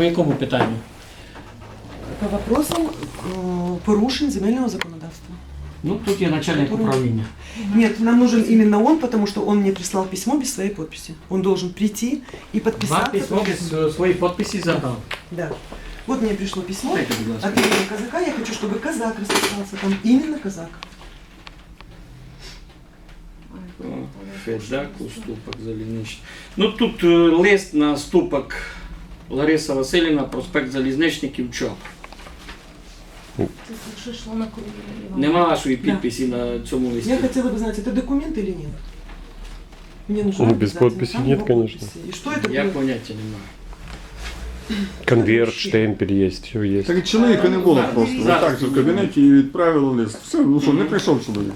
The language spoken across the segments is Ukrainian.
По якому питанню? По вопросам э, порушень земельного законодавства. Ну, тут є начальник Который- управління. Нет, нам нужен именно он, потому что он мне прислал письмо без своей подписи. Он должен прийти и Два подписаться. письмо без е, своїх підписів забрав. Да. Вот мне пришло письмо Дайте, будь ласка. от имени казака. Я хочу, чтобы казак расписался. Там именно казак. О, Федак, уступок залізничний. Ну тут е, лист на ступок Лариса Васильівна, проспект Залізничників ЧОП. Що йшло на коліна? Нема вашої Да. підписі на цьому листі. Я хотела бы знать, это документ или нет? Мне нужно Ну, без подписи нет, конечно. И что это Я будет? поняття немає. Конверт, штемпель есть, все есть. Так чоловіка не було Зараз. просто. Зараз. Так же в кабінеті і відправили лист. Все, ну що, не прийшов чоловік.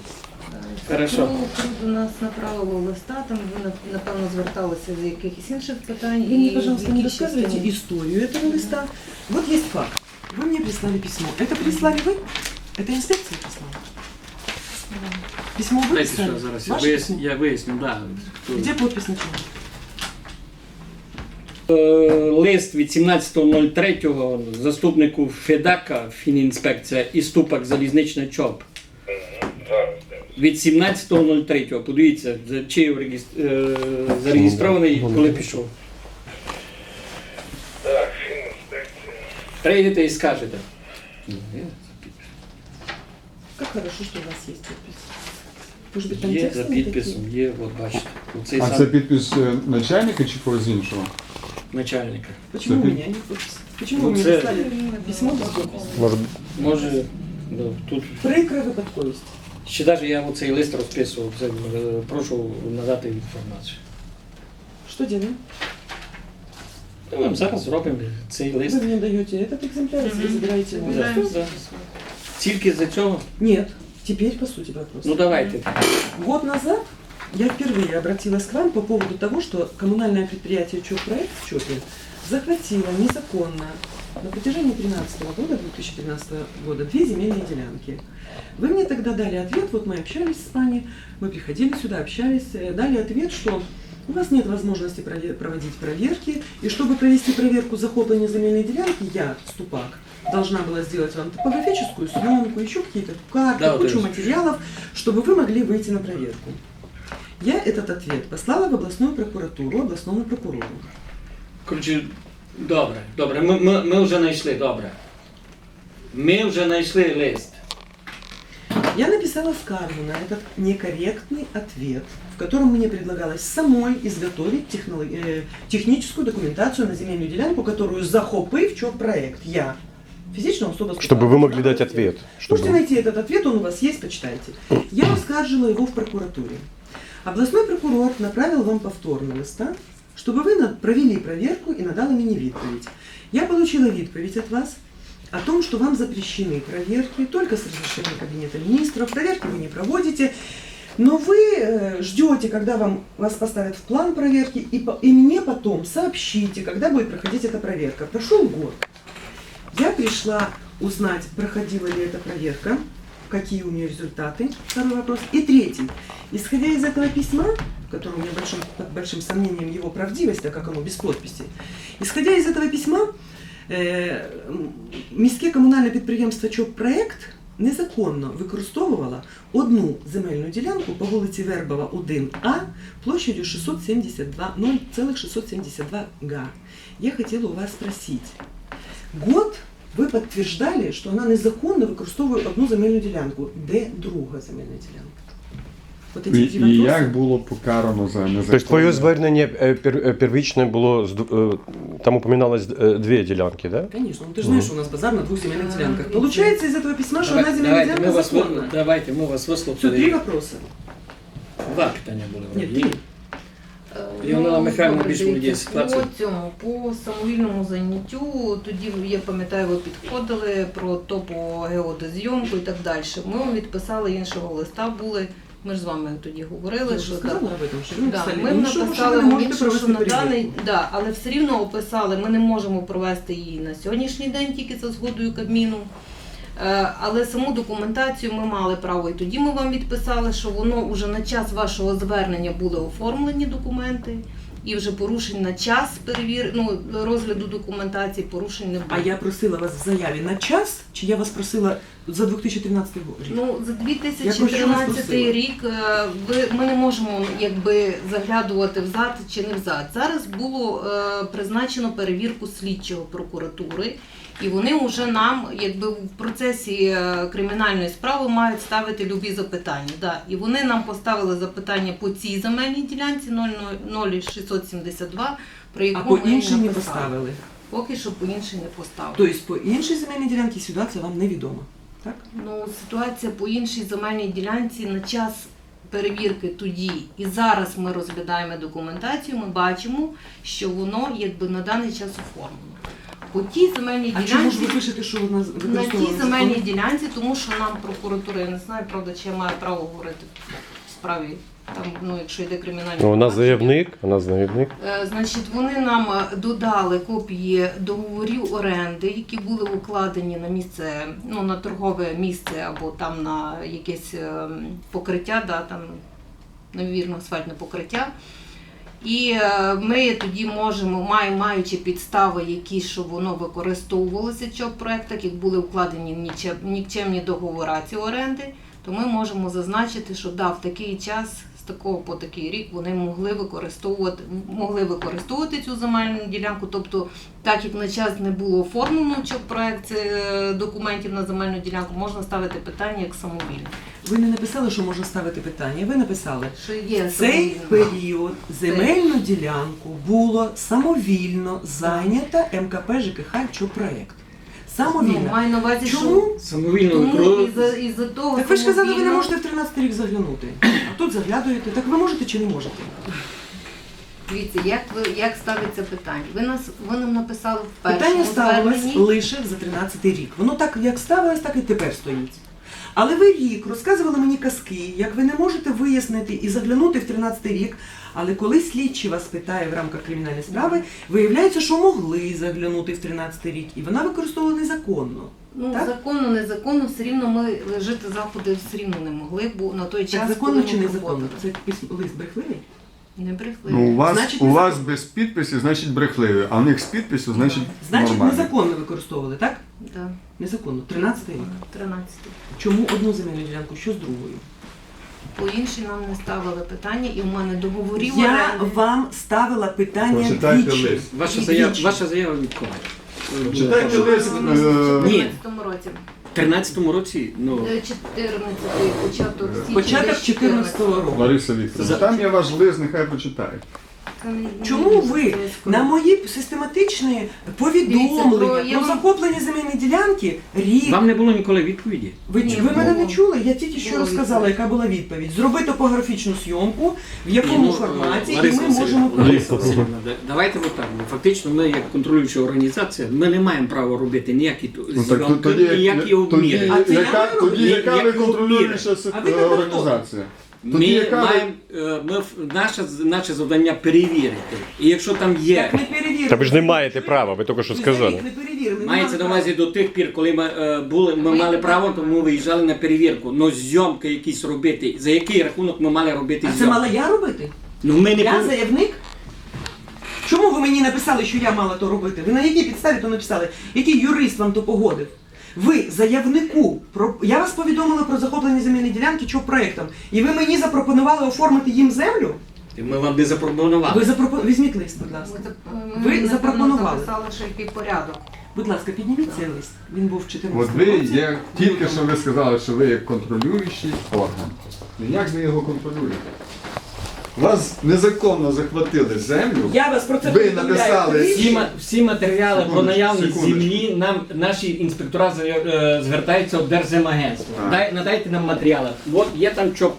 Хорошо. Кру до нас направило листа, там ви нап- напевно зверталися з якихось інших питань. Вы мне, і пожалуйста, в не якійсь рассказывайте частині- историю этого листа. Вот есть факт. Вы мне прислали письмо. Это прислали вы? Это инспекция прислала? Письмо вы Дайте прислали? що зараз. Я Ваше виясню, письмо? я виясню, да. хто. Где подпись на чем? Е, Лист від 17.03 заступнику Федака Фінінспекція і ступок залізничний ЧОП. Від 17.03. Подивіться, за чиїв регістр... е, зареєстрований, коли пішов. Прийдете і скажете. Как хорошо, что у вас есть подпись. Может быть, там Є за тексты не підписом, такие? є, от бачите. Оцей А сам це підпис е, начальника чи когось іншого? начальника. Почему у Це- меня нет подписи? Почему Ну, вы мне це- прислали письмо без подписи? Может, Може, да, тут Прикра випадковість. ще навіть я оцей лист розписував, це, е, прошу надати інформацію. Что делаем? Ми вам зараз зробимо цей лист. Вы мне даете этот экземпляр, если вы забираете его. Да. Забираємо. Тільки за цього? Нет. Теперь по сути вопрос. Ну давайте. Год назад я впервые обратилась к вам по поводу того, что коммунальное предприятие ЧОП-проект в ЧОПе захватило незаконно на протяжении 2013 года, 2013 года, две земельные делянки. Вы мне тогда дали ответ, вот мы общались с вами, мы приходили сюда, общались, э, дали ответ, что у вас нет возможности проводить проверки, и чтобы провести проверку захопления земельной делянки, я, Ступак, должна была сделать вам топографическую съемку, еще какие-то карты, Да, кучу материалов, чтобы вы могли выйти на проверку. Я этот ответ послала в областную прокуратуру, областному прокурору. Коротше, добре, добре. Ми, ми, ми вже знайшли, добре. Ми вже знайшли лист. Я написала скаргу на этот некорректный ответ, в котором мне предлагалось самой изготовить технолог- э, техническую документацию на земельную делянку, которую захопив ЧОП проект. Я. Физичная особа. чтобы вы могли дать ответ. Можете Чтобы... найти этот ответ, он у вас есть, почитайте. Я оскаржила его в прокуратуре. Областной прокурор направил вам повторно листа, чтобы вы на- провели проверку и надали мне відповідь. Я получила відповідь от вас о том, что вам запрещены проверки только с разрешения Кабинета министров, проверки вы не проводите, но вы э, ждете, когда вам, вас поставят в план проверки, и, по- и мне потом сообщите, когда будет проходить эта проверка. Прошел год. Я пришла узнать, проходила ли эта проверка, какие у нее результаты, второй вопрос. И третий. Исходя из этого письма, в котором у меня большим, под большим сомнением его правдивость, так как оно без подписи, исходя из этого письма, е, м, міське комунальне підприємство ЧОП-проект незаконно використовувало одну земельну ділянку по вулиці Вербова 1А площадью 672, 0,672 га. Я хотела у вас спросить. Год ви підтверджали, що вона незаконно використовує одну земельну ділянку. Де друга земельна ділянка? От І, эти три і вопроса. як було покарано за незаконне? То есть твое звернення е, пер- е, первичне було, з д- е, там упоминалось е, дві ділянки, да? Конечно, ну ты же знаешь, что у нас базар на двух земельных делянках. Получается из этого письма, что Давай- одна земельная давайте, ми делянка вас, ви- законна. давайте, ми вас Все, три вислухали. вопроса. Два питання були. Нет, вроді. три. Е, Леонела Михайлівна добре, більш володіє дивіться, ситуацією. По цьому, по самовільному заняттю, тоді я пам'ятаю, ви підходили про топогеодезйомку і так далі. Ми вам відписали іншого листа, були. Ми ж з вами тоді говорили, Я що уже так. сказала об этом, что вы Да, написали. ми Ну, что, написали что вы не вам можете інше, що провести на проверку. даний, да, але все рівно описали, ми не можемо провести її на сьогоднішній день тільки за згодою Кабміну. Е, Але саму документацію ми мали право, і тоді ми вам відписали, що воно вже на час вашого звернення були оформлені документи, і вже порушень на час перевір... ну, розгляду документації, порушень не було. А я просила вас в заяві на час, чи я вас просила за 2013 рік? Ну, за Я про що 2013 рік е, ви, ми не можемо якби заглядувати взад чи не взад. Зараз було е, призначено перевірку слідчого прокуратури, і вони вже нам, якби в процесі е, кримінальної справи, мають ставити любі запитання. Да. І вони нам поставили запитання по цій земельній ділянці 00672, про А яку по ми іншій не поставили. Поки що по іншій не поставили. Тобто по іншій земельній ділянці ситуація вам невідома. Так? Ну, ситуація по іншій земельній ділянці на час перевірки тоді і зараз ми розглядаємо документацію, ми бачимо, що воно якби на даний час оформлено. По тій земельній А чому ж ділянці, ви пишете, що вона на використовувала тій земельній ділянці, тому що нам прокуратура, я не знаю, правда, чи я маю право говорити в справі, там, ну, якщо йде кримінальне. Ну, провадження. заявник, нас заявник. Е, Значить, вони нам е, додали копії договорів оренди, які були укладені на місце, ну на торгове місце або там на якесь е, покриття, да, там невірно асфальтне покриття. І е, ми тоді можемо, маючи підстави, які що воно використовувалося цього проект, так як були укладені нікчемні договори ці оренди, то ми можемо зазначити, що да, в такий час такого по такий рік вони могли використовувати, могли використовувати цю земельну ділянку. Тобто, так як на час не було оформлено цього проект е, документів на земельну ділянку, можна ставити питання як самовільне. Ви не написали, що можна ставити питання. Ви написали, Що є цей самовільне. період земельну ділянку було самовільно зайнята МКП ЖКХ «Чопроект». Ну, Самовільно. маю на увазі, що Чому? Самовільно тому використовувати. із-за із того Так ви ж казали, ви не самовільно- можете в 13 рік заглянути. А тут заглядуєте. Так ви можете чи не можете? Дивіться, як ви як ставиться питання? Ви нас ви нам написали в першому Питання ставилось зверненні. лише за 13 рік. Воно так як ставилось, так і тепер стоїть. Але ви рік розказували мені казки, як ви не можете вияснити і заглянути в 13 рік. Але коли слідчий вас питає в рамках кримінальної справи, виявляється, що могли заглянути в 13 рік, і вона використовувала незаконно. Ну, Так? законно, незаконно, все рівно ми жити заходи все рівно не могли, бо на той час Так законно коли чи ми незаконно? Це письмо- лист брехливий? Не брехли. Ну, у вас, Значить, у вас без підписів, значить брехливі, а в них з підпису, значить Значить, нормально. незаконно використовували, так? Да, Незаконно. 13 рік. 13. Чому одну земельну ділянку? Що з другою? По інші нам не ставили питання, і в мене договорів Я оренди. вам ставила питання Почитайте двічі. лист. Ваша заява, ваша заява від кого? Читайте лист. В е, Ні. 14 році. В 13-му році, ну, Е, 14 початок січня. Початок десь 14-го року. Лариса Вікторовна, там є ваш лист, нехай почитає. Чому ви на мої систематичні повідомлення про- захоплення земельної ділянки рік? вам не було ніколи відповіді. Ви, Ні, ви мене не чули? Я тільки що розказала, яка була відповідь. Зроби топографічну зйомку, в якому Ну, форматі, і ми можемо провести. Давайте отак. Ну, Фактично, ми як контролююча організація, ми не маємо права робити ніякі Ну, так, зйомки, ніякі обміри. Тоді яка ви контролююча ви е, організація? Тоді Ми яка маємо, е, ми, в- наше, наше завдання перевірити. І якщо там є, Так не перевірили. Та ви ж не маєте права, ви тільки що сказали. за рік Не перевірили. не мається на увазі до тих пір, коли ми е, були, ми мали право, то ми виїжджали на перевірку. Но зйомки якісь робити, за який рахунок ми мали робити А це зйомки? мала я робити? Ну ми не Я пов- заявник? Чому ви мені написали, що я мала то робити? Ви на якій підставі то написали? Який юрист вам то погодив? Ви заявнику, про я вас повідомила про захоплення земельної ділянки чого проектом, і ви мені запропонували оформити їм землю? Ми вам не запропонували. Ви запропонували. Візьміть лист, будь ласка. Ми, Ви ми, запропонували. записали, що який порядок. Будь ласка, підніміть цей лист. Він був в 14 От ви є, тільки що ви сказали, що ви є контролюючий орган. Як ви його контролюєте? Вас незаконно захватили землю. Я вас про це Ви повідомляю. написали Всі, ма- всі матеріали про Секундочку, наявність секундочку. землі нам наші інспектора е, звертаються в Держземагентство. Так. Дай, надайте нам матеріали. От є там чоп,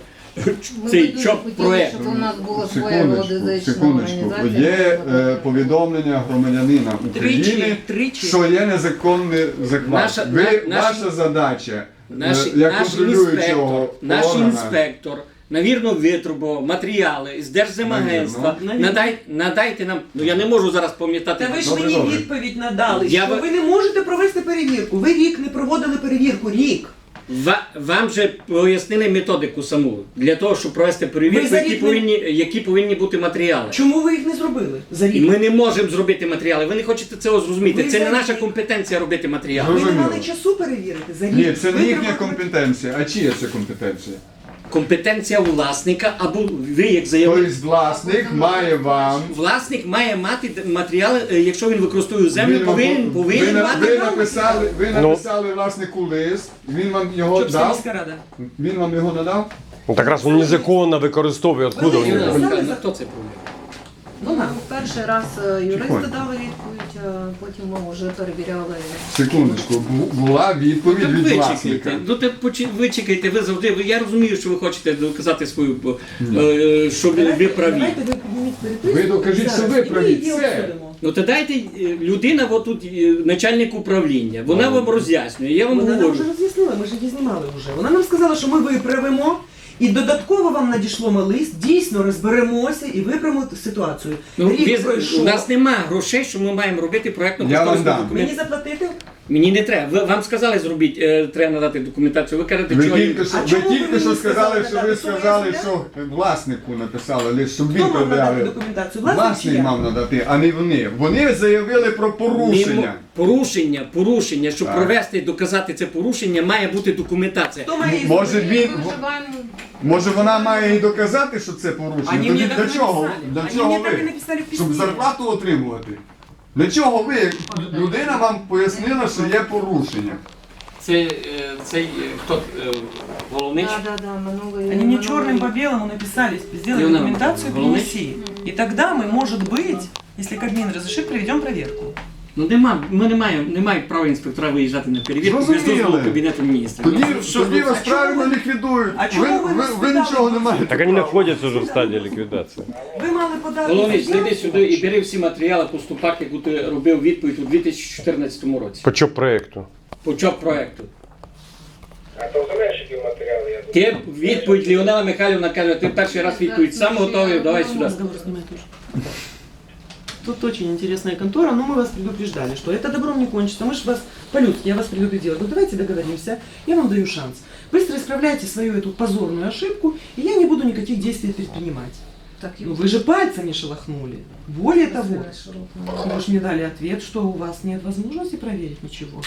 Ми цей дуже чоп хотіли, проект. щоб у нас була своя Секундочку, геодезична секундочку. організація. Є е, повідомлення громадянина України, Тричі, тричі. що є незаконний захват. Наша- ви, на- наші- ваша задача Наш, е, як наш контролюючого інспектор, наш органа, інспектор навірно витрубував матеріали з Держземагентства. Навірно. Надай, надайте нам. Ну я не можу зараз пам'ятати. Та ви ж Добре, мені добре. відповідь надали, Я що ви- ви не можете провести перевірку. Ви рік не проводили перевірку. Рік. Ва- Вам же пояснили методику саму для того, щоб провести Ви перевірку, за які рік не- повинні, які повинні бути матеріали. Чому ви їх не зробили? За рік. Ми не можемо зробити матеріали. Ви не хочете цього зрозуміти. Ви Це не за наша рік- компетенція робити матеріали. Ви не мали часу перевірити за рік. Ні, це не їхня компетенція. А чия це компетенція? Компетенція власника або ви як заявник. Тобто власник має вам. Власник має мати матеріали, е, якщо він використовує землю, Він вам- повинен, ви, повинен на- мати. ви написали, ви Ну. написали власнику лист, він вам його Щоб дав. міська рада. Він вам його надав? Ну, так раз він незаконно використовує, откуда у нього? Хто це провів? Ну, нам. Перший раз е, юристи дали відповідь, потім ми вже перевіряли. Секундочку, була відповідь Так від власника. Ну ти ви чекайте, ви завжди. ви- Я розумію, що ви хочете доказати свою, е, що ви, ви праві. Давайте ви підніміть переписку. Ви докажіть, зараз, що ви і ми праві. її Все. обсудимо. Ну то дайте е, людина, от тут е, начальник управління, вона вам роз'яснює. Я вам Вона нам говорю. вже роз'яснила, ми ж її знімали вже. Вона нам сказала, що ми виправимо. І додатково вам надійшло ми лист, дійсно розберемося і виправимо ситуацію. Ну, Рік без- пройшов. у нас немає грошей, що ми маємо робити проєктну Я вам кошторисну дам. документ. Мені заплатити? Мені не треба. Ви- вам сказали зробіть, е, треба надати документацію. Ви кажете, Ви чого тільки що, А ви чому ви тільки мені що сказали сказали, що ви Що сказали, що власнику написали лист, щоб він Хто мав надати документацію? Власник Власник чи я? мав надати, а не вони. Вони заявили про порушення. Мимо- порушення, порушення, щоб Так. провести і доказати це порушення, має бути документація. Хто має її Може він, може вона має і доказати, що це порушення. Они Тоді мне так для чого? написали. Для Они чого мне так и ви? написали в письме. Щоб зарплату отримувати. Для чого ви? Людина вам пояснила, що є порушення. Це цей хто головний? да, да, да, минулий. Они мне минулий черным рік. по белому написали, сделай Леонард документацию, Николаевич. принеси. И тогда мы, может быть, если Кабмин разрешит, проведем проверку. Ну нема, ми не маємо, не мають права інспектора виїжджати на перевірку без Зрозуміли. дозволу Кабінету міністрів. Тоді, Ну, що тоді вас правильно ви- ліквідують. а Ви, чому ви ви, не ви спитали? нічого не маєте. Так они находятся уже в стадии ликвидации. Ви мали подати. Головний, зайди сюди і бери всі матеріали по ступах, яку ти робив відповідь у 2014 році. По чому проекту? По чому проекту. А то знаєш, які матеріали я думаю? Ти відповідь Леонела Михайлівна каже, ти перший раз відповідь сам готовий, давай сюди. Тут очень интересная контора, но мы вас предупреждали, что это добром не кончится. Мы же вас по-людски, я вас предупредила. Ну давайте договоримся, я вам даю шанс. Быстро исправляйте свою эту позорную ошибку, и я не буду никаких действий предпринимать. Так, Ну вы же пальцем не шелохнули. Более того, вы же мне дали ответ, что у вас нет возможности проверить ничего.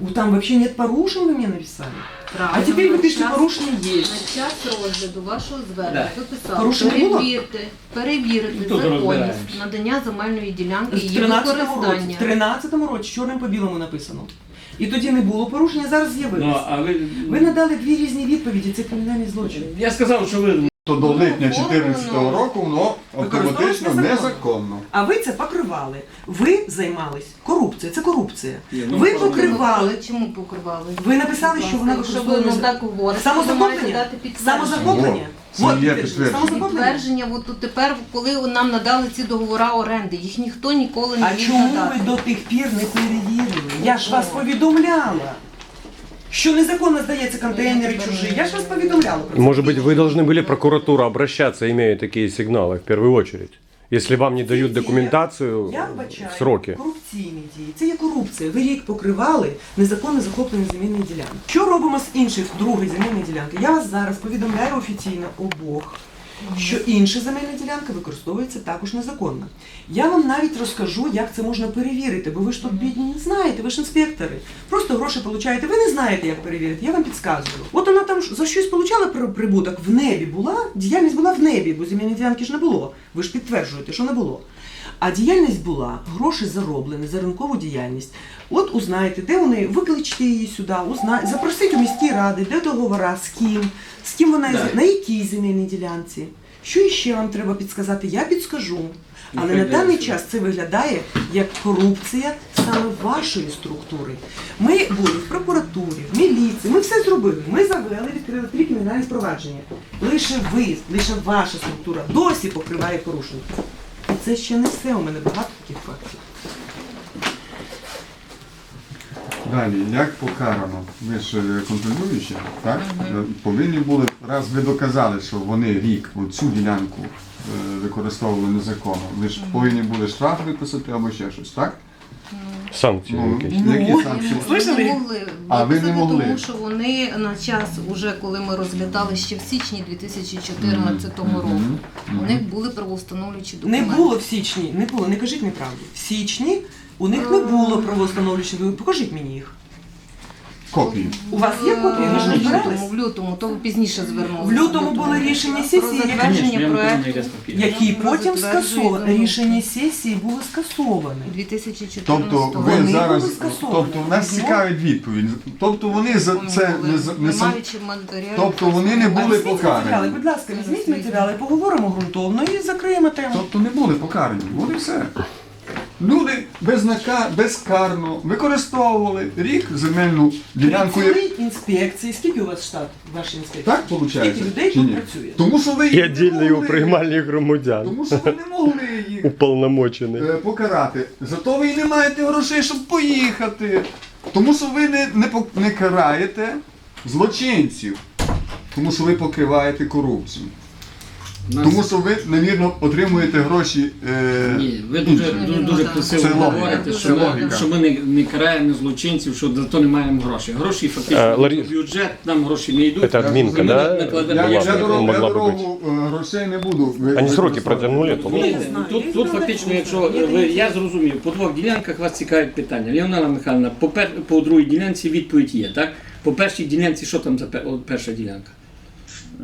У- Там вообще нет порушений, вы мне написали. А теперь вы пишете, порушення є. На час розгляду вашого звернення Да. ви писали Порушень не було? перевірити Ну, тут законність надання земельної ділянки В і її 13-му році, використання. в 13-му році чорним по білому написано. І тоді не було порушення, зараз Ну, з'явилось. а ви... Ви надали дві різні відповіді, це кримінальний злочин. Я сказав, що ви То до липня Ну, 2014 року воно автоматично незаконно. А ви це покривали. Ви займались корупцією. Це корупція. Ні, ну, Ви покривали. Чому покривали? Ви написали, що вона Якщо ви використовується. ну, так говорите, маєте Самозахоплення? дати підтвердження. Самозахоплення? О, це є підтвердження. Самозахоплення. Підтвердження, от тут тепер, коли нам надали ці договори оренди, їх ніхто ніколи не А міг чому надати. ви до тих пір не перевірили? Я ж вас повідомляла. Що незаконно здається контейнери чужі. Я ж вас повідомляла про це. Может быть, вы должны были в прокуратуру обращаться, имея такие сигналы, в первую очередь. Если вам не дают документацию Я в вбачаю сроки. корупційні дії. Це є корупція. Ви рік покривали незаконно захоплені земельні ділянки. Що робимо з інших другої земельної ділянки? Я вас зараз повідомляю офіційно обох. Що інша земельна ділянка використовується також незаконно. Я вам навіть розкажу, як це можна перевірити, бо ви ж тут бідні не знаєте, ви ж інспектори. Просто гроші получаєте, ви не знаєте, як перевірити, я вам підказую. От вона там за щось получала при- прибуток в небі була, діяльність була в небі, бо земельної ділянки ж не було. Ви ж підтверджуєте, що не було. А діяльність була, гроші зароблені за ринкову діяльність. От узнаєте, де вони, викличте її сюди, узнайте, запросіть у міській ради, де договора, з ким, з ким вона, Да. на якій земельній ділянці. Що ще вам треба підсказати? Я підскажу. Але на даний час це виглядає як корупція саме вашої структури. Ми були в прокуратурі, в міліції, ми все зробили. Ми завели, відкрили три кримінальні провадження. Лише ви, лише ваша структура досі покриває порушення. І це ще не все. У мене багато таких фактів. Далі, як покарано? Ви ж е, контролюючі, так? Е, Повинні були, раз ви доказали, що вони рік цю ділянку е, використовували незаконно, ви ж повинні були штраф виписати або ще щось, так? Санкції Ну, якісь. які Ну, санкції? Ми Слышали? не могли А, ви не могли? тому що вони на час, уже коли ми розглядали ще в січні 2014 року, у них були правоустановлюючі Не було в січні, не було, не кажіть неправду. В січні у них не було правоустановлюючих документів. Покажіть мені їх. Копії. У вас є копії? Ви ж не в збирались? в лютому, то ви пізніше звернулися. В лютому було рішення сесії, яке- затвердження проекту. Які Про потім затвердження скасовані. тому. Рішення сесії було скасоване. 2014 Тобто ви Вони зараз, скасовані. тобто нас Ну. цікавить відповідь. Тобто вони за це не, за- не сам. маючи матеріалів. Тобто вони не були візьміть покарані. матеріали, будь ласка, візьміть матеріали, поговоримо ґрунтовно і закриємо тему. Тобто не були покарані. І все. Люди безнака... безкарно використовували рік земельну ділянку. Працює інспекції. Скільки у вас штат вашій інспекції? Так виходить? Скільки людей тут працює? Тому що ви І їх не віддільний у могли- приймальних громадян. Тому що ви не могли їх Уполномочений. е, покарати. Зато ви і не маєте грошей, щоб поїхати. Тому що ви не, не, пок- не караєте злочинців. Тому що ви покриваєте корупцію. Нас- Тому що ви, навірно, отримуєте гроші. Е... Ні, ви дуже, дуже, ну, дуже красиво Це говорите, що, ми, що ми не, не караємо злочинців, що за то не маємо грошей. Гроші Е, фактично Ларі- в бюджет, нам гроші не йдуть. Это админка, Ми да? Я, Була я, дорогу, я дорогу е, грошей не буду. ви- Они сроки протягнули, то Ні, Я знаю, тут, тут фактично, якщо ви, я зрозумів, по двох ділянках вас цікавить питання. Леонела Михайловна, по, пер, по другій ділянці відповідь є, так? По першій ділянці, що там за пер, перша ділянка?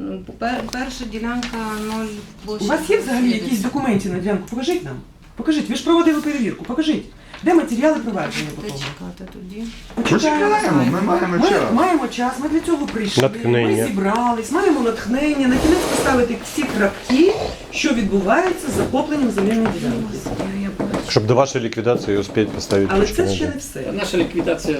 Ну, пер- Перша ділянка 0 площі. У вас є взагалі якісь документи на ділянку? Покажіть нам. Покажіть, ви ж проводили перевірку, покажіть. Де матеріали провадження по тому? чекати тоді? Почекаємо, ми маємо Ми час. маємо час, ми для цього прийшли. Натхнення. Ми зібрались, маємо натхнення, на кінець поставити всі крапки, що відбувається з захопленням земельної ділянки. Я. Щоб до вашої ліквідації успіть поставити Але це ще не все. Наша ліквідація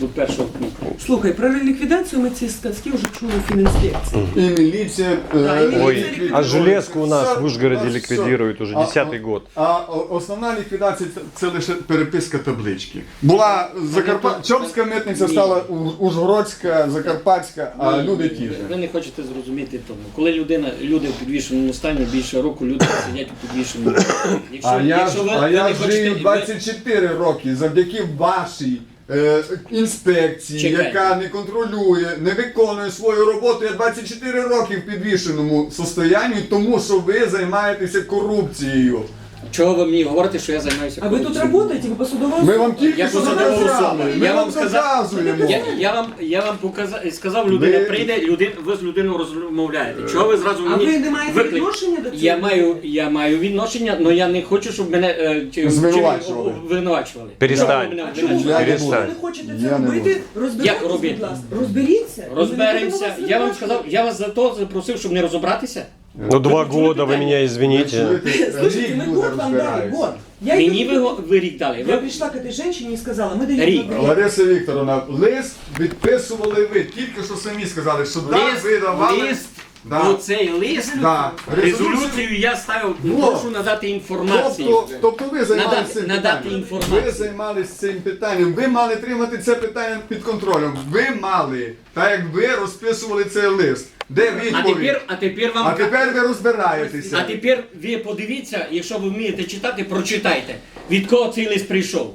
до першого квітня. Слухай, про ліквідацію ми ці сказки вже чули в фінінспекції. І міліція. Да, е, Ой, а железку у нас в Ужгороде все. ликвидируют уже А, десятый а, год. А о- основна ліквідація це, це лише переписка таблички. Була Закарпа... Чопська митниця стала Ужгородська, Закарпатська, а люди ні, ті ж. Ви не хочете зрозуміти тому. Коли людина, люди в підвішеному стані більше року, люди сидять у підвішеному стані. Якщо, А я, якщо ж- ви, а ви я не хочете, жив 24 роки завдяки вашій е, інспекції, Чекайте. яка не контролює, не виконує свою роботу. Я 24 роки в підвішеному состоянні, тому що ви займаєтеся корупцією. Чого ви мені говорите, що я займаюся А ви тут корупцією? працюєте, ви посудова Ми вам тільки Я що особа. Ми Я вам вам сказав- доказуємо. Я, я вам я вам показав, сказав, людина Ви- прийде, людин, ви з людиною розмовляєте. Чого ви зразу А мені ви не маєте виклик- відношення до цього? Я маю, я маю відношення, але я не хочу, щоб мене е, чи- Звинувачували. чи- обвинувачували. Перестань. Чого ви мене А чому ви, обвинувачуєте? Я не якщо буду. ви не хочете Я це не робити, буду. розберіться, Як робити? будь ласка. Розберіться. Розберемося. Я вам сказав, я вас за то запросив, щоб не розібратися. Ну, два года, вы меня извините. Слушайте, мы ми год вам дали, год. Я Мені йду- ви, го- ви рік дали. Я Ви, прийшла к этой женщине і сказала, ми даємо Рік. вам рік. Лариса Вікторовна, лист відписували ви, тільки що самі сказали, що так лист, ви давали. лист, Да. оцей лист, Да. резолюцію я ставив, Во. прошу надати інформацію. Тобто, тобто ви займалися Надати- цим надати питанням. інформацію. Ви займалися цим питанням. Ви мали тримати це питання під контролем. Ви мали, так як ви розписували цей лист. Де А тепер, а тепер вам А тепер ви розбираєтеся. А тепер ви подивіться, якщо ви вмієте читати, прочитайте. Від кого цей лист прийшов?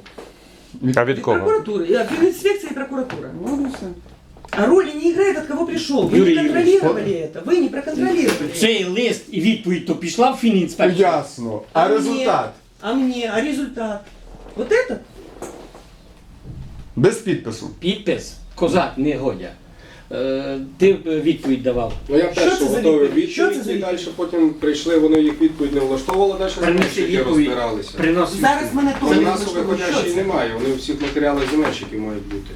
А від Від кого? прокуратури, від інспекції прокуратура. А роли не играет, от кого пришел. Вы Юрий не контролировали это. Вы не проконтролировали. Цей лист і відповідь то пішла в фінінспекцію. Ясно. А мне? результат? А мне? А результат? Вот это? Без підпису. Підпис, козак, не годя. Е, ти б відповідь давав. Ну я Що першу це за готовий відповідь? Що це відповідь за і далі відповідь? потім прийшли, вони їх відповідь не влаштовували, далі Принеси земельщики відповідь. розбиралися. Принос Зараз відповідь. мене У теж нас влаштовує. виходящої Що це? немає, вони у всіх матеріалах земельщиків мають бути.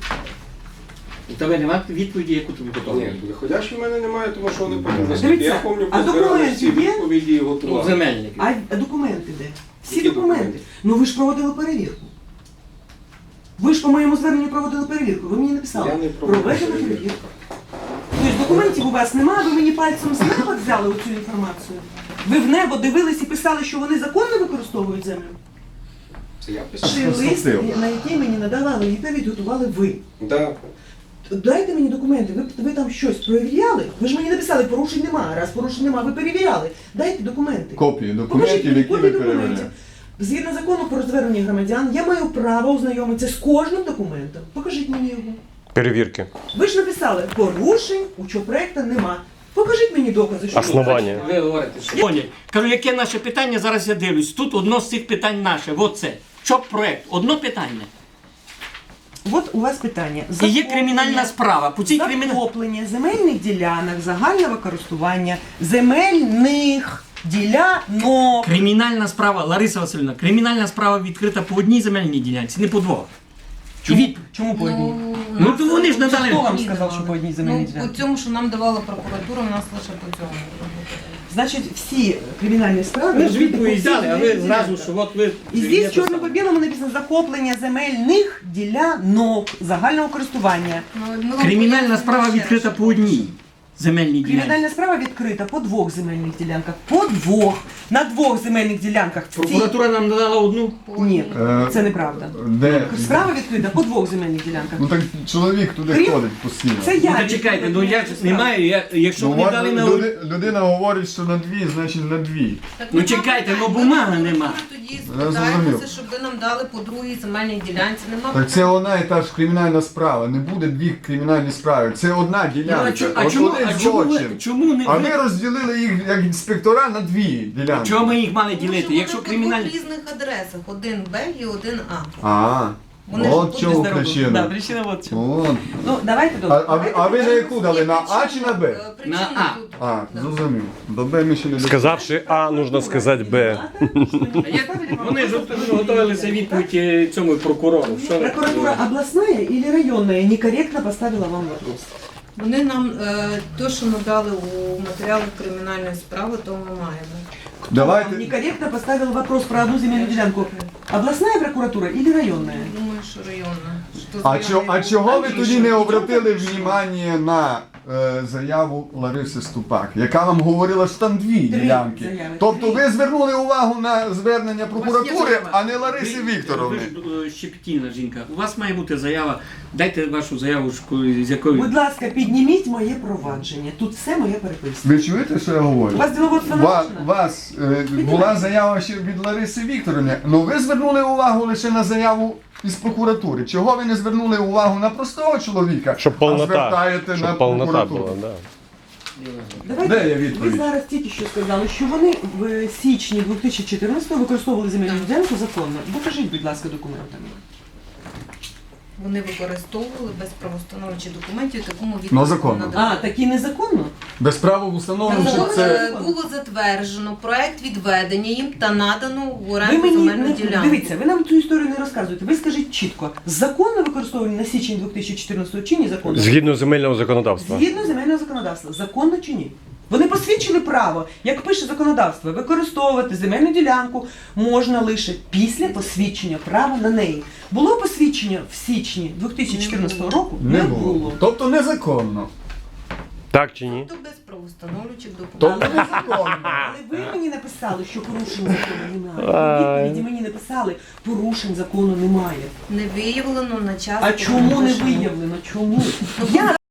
У тебе немає відповіді, яку тобі готові? Ні, виходящої в мене немає, тому що вони потім наскільки я пам'ятаю, а позбирали документи всі є? відповіді і Ну, готували. А, а документи де? Всі Які документи. документи? Ну ви ж проводили перевірку. Ви ж по моєму зверненню проводили перевірку. Ви мені написали. Я не проводив Проведена перевірку. перевірка. Тобто документів у вас немає, ви мені пальцем з неба взяли оцю інформацію. Ви в небо дивились і писали, що вони законно використовують землю. Це я писав. Чи лист, Конструктивно. на який мені надала відповідь, готували ви. Да. Дайте мені документи, ви, ви там щось перевіряли? Ви ж мені написали, порушень немає. Раз порушень немає, ви перевіряли. Дайте документи. Копії документів, які ви копії перевіряли. документів. Згідно закону про звернення громадян, я маю право ознайомитися з кожним документом. Покажіть мені його. Перевірки. Ви ж написали, порушень у чого проекту нема. Покажіть мені докази, що Основання. Ви говорите, що Поняв. Кажу, яке наше питання, зараз я дивлюсь. Тут одно з цих питань наше. Оце. ЧОП проект. Одно питання. От у вас питання. І є кримінальна справа. По цій кримінальній... Захоплення земельних ділянок загального користування земельних ділянок. Кримінальна справа, Лариса Васильівна, кримінальна справа відкрита по одній земельній ділянці, не по двох. Чому, Від- чому по одній? Ну, то вони ж надали- Хто вам сказав, що по одній земельній Ну, ділянці? по цьому, що нам давала прокуратура, у нас лише по цьому. Значить, всі кримінальні справи... Ми ж відповідь дали, а ви зразу, що от ви... І здесь чорно по білому написано захоплення земельних ділянок загального користування. Ну, ми Кримінальна справа відкрита по одній земельній ділянці. Кримінальна справа відкрита по двох земельних ділянках. По двох. На двох земельних ділянках. В цій- Прокуратура нам надала одну. Ні, Е, це неправда. Де? Справа відкрита по двох земельних ділянках. Ну так чоловік туди Крім- ходить постійно. Це Ну, я. та чекайте, ну я ж не маю, я, якщо Ну, вони от дали на люди, людина говорить, що на дві, значить на дві. Так Ну, чекайте, ну, бумага нема. Тоді Я спитаємося, щоб ви нам дали по другій земельній ділянці. Нема Так це одна і та ж кримінальна справа. Не буде дві кримінальні справи. Це одна Ну, ділянка. а, чо- а От чому, один а чому, ви, чому не А ви? ви розділили їх як інспектора на дві ділянки. Чого ми їх мали ділити? що Якщо вони в різних адресах. Один Б і один А. А, Вони ж от будуть чого Да, причина. причина от чому. От. Ну, давайте А, а, ви, а ви на яку дали? На А чи на Б? Е, причина На А. тут. А, Да. зрозумів. До Б ми ще не дійшли. Сказавши А, нужно сказати Б. Вони ж готувалися відповідь е, цьому прокурору. Що ви- Прокуратура областная или районная некорректно поставила вам вопрос? Вони нам е, те, що надали у матеріалах кримінальної справи, то ми маємо. Давайте. некорректно поставил вопрос про одну земельную делянку. Областная прокуратура или районная? Думаю, що районна. Що А, з чо, а районної чого ви тоді не обратили внимання на е, заяву Лариси Ступак, яка вам говорила, що там дві ділянки? заяви, Тобто три. ви звернули увагу на звернення прокуратури, заява. а не Лариси Вікторовни. Ви ж е, щепетільна жінка. У вас має бути заява. Дайте вашу заяву, з якою. Будь ласка, підніміть моє провадження. Тут все моє переписано. Ви чуєте, що я говорю? У вас діловодство Ва- нарушено? вас е, була заява ще від Лариси Вікторівни, але ви звернули увагу лише на заяву із прокуратури. Чого ви не звернули увагу на простого чоловіка, Щоб а полнота, звертаєте на щоб полнота була, так. да. Давайте, Де відповідь? ви зараз тільки що сказали, що вони в січні 2014 використовували земельну ділянку законно. Покажіть, будь ласка, документами. Вони використовували без правоустановчих документів такому відповідь. Ну, законно. А, такі незаконно? Без права встановлено, що Було, це. е, було затверджено проект відведення їм та надано в Ви оренду мені земельну не ділянку. дивіться, ви нам цю історію не розказуєте. Ви скажіть чітко, законно використовувані на січень 2014 чи ні законно? Згідно земельного законодавства. Згідно земельного законодавства, законно чи ні? Вони посвідчили право, як пише законодавство, використовувати земельну ділянку можна лише після посвідчення права на неї. Було посвідчення в січні 2014 року? Не було. Тобто незаконно. Так чи ні? То без правоустановчих Тобто документів. незаконно. Але ви мені написали, що порушень закону немає. У відповіді мені написали, порушень закону немає. Не виявлено на час. А чому не виявлено? Чому? Я